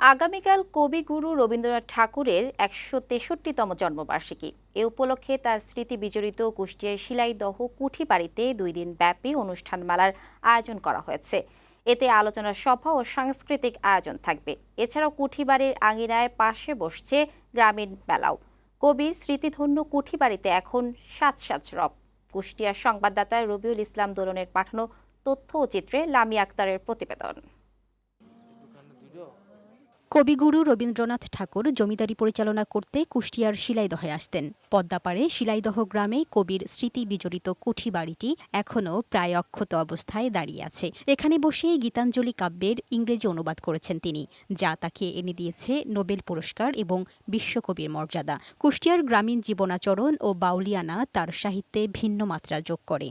আগামীকাল কবিগুরু রবীন্দ্রনাথ ঠাকুরের একশো তেষট্টিতম জন্মবার্ষিকী। এ উপলক্ষে তার স্মৃতি বিজড়িত কুষ্টিয়ার শিলাইদহ কুঠি বাড়িতে দুই দিন ব্যাপী অনুষ্ঠান অনুষ্ঠানমালার আয়োজন করা হয়েছে। এতে আলোচনা সভা ও সাংস্কৃতিক আয়োজন থাকবে। এছাড়াও কুঠিবাড়ির আঙিনায় পাশে বসছে গ্রামীণ মেলাও। কবির স্মৃতিধন্য কুঠি বাড়িতে এখন সাত সাজ রব। কুষ্টিয়ার সংবাদদাতা রবিউল ইসলাম দোলনের পাঠানো তথ্য ও চিত্রে লামি আক্তারের প্রতিবেদন। কবিগুরু রবীন্দ্রনাথ ঠাকুর জমিদারি পরিচালনা করতে কুষ্টিয়ার শিলাইদহে আসতেন। পদ্মাপাড়ে শিলাইদহ গ্রামে কবির স্মৃতি বিজড়িত কুঠি বাড়িটি এখনও প্রায় অক্ষত অবস্থায় দাঁড়িয়ে আছে। এখানে বসে গীতাঞ্জলি কাব্যের ইংরেজি অনুবাদ করেছেন তিনি, যা তাকে এনে দিয়েছে নোবেল পুরস্কার এবং বিশ্বকবির মর্যাদা। কুষ্টিয়ার গ্রামীণ জীবনাচরণ ও বাউলিয়ানা তার সাহিত্যে ভিন্ন মাত্রা যোগ করে।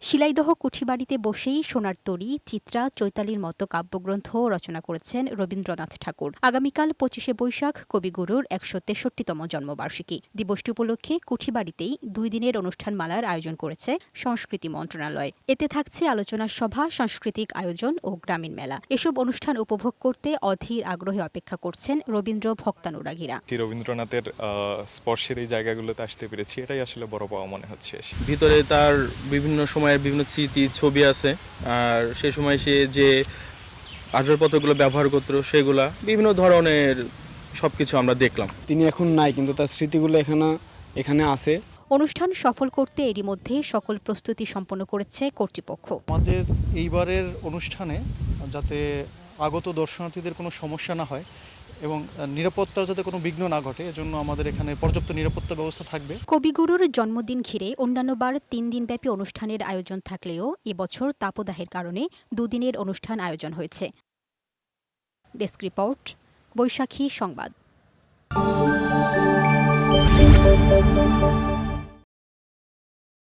শিলাইদহ কুঠিবাড়িতে বসেই সোনার তরী চিত্রা চৈতালির মতো কাব্যগ্রন্থ রচনা করেছেন রবীন্দ্রনাথ ঠাকুর। আগামীকাল পঁচিশে বৈশাখ কবিগুরুর একশো তেষট্টিতম জন্মবার্ষিকী। দিবসটি উপলক্ষে কুঠিবাড়িতেই দুই দিনের অনুষ্ঠানমালার আয়োজন করেছে সংস্কৃতি মন্ত্রণালয়। এতে থাকছে আলোচনা সভা সাংস্কৃতিক আয়োজন ও গ্রামীণ মেলা। এসব অনুষ্ঠান উপভোগ করতে অধীর আগ্রহে অপেক্ষা করছেন রবীন্দ্র ভক্তানুরাগীরা। রবীন্দ্রনাথের আহ, স্পর্শের এই জায়গাগুলোতে আসতে পেরেছি এটাই আসলে বড় পাওয়া মনে হচ্ছে। ভিতরে তার বিভিন্ন সময়ের বিভিন্ন স্মৃতি ছবি আছে। আর সে সময় সে যে আসবাবপত্রগুলো ব্যবহার করতো সেগুলা বিভিন্ন ধরনের সব কিছু আমরা দেখলাম। তিনি এখন নাই কিন্তু তার স্মৃতিগুলো এখানে এখানে আছে। অনুষ্ঠান সফল করতে এরই মধ্যে সকল প্রস্তুতি সম্পন্ন করেছে কর্তৃপক্ষ। আমাদের এইবারের অনুষ্ঠানে যাতে আগত দর্শনার্থীদের কোনো সমস্যা না হয় এবং নিরাপত্তার যাতে কোনো বিঘ্ন না ঘটে, এজন্য আমাদের এখানে পর্যাপ্ত নিরাপত্তা ব্যবস্থা থাকবে। কবিগুরুর জন্মদিন ঘিরে অন্যান্য বার তিন দিনব্যাপী অনুষ্ঠানের আয়োজন থাকলেও এবছর তাপদাহের কারণে দুদিনের অনুষ্ঠান আয়োজন হয়েছে। ডেস্ক রিপোর্ট, বৈশাখী সংবাদ।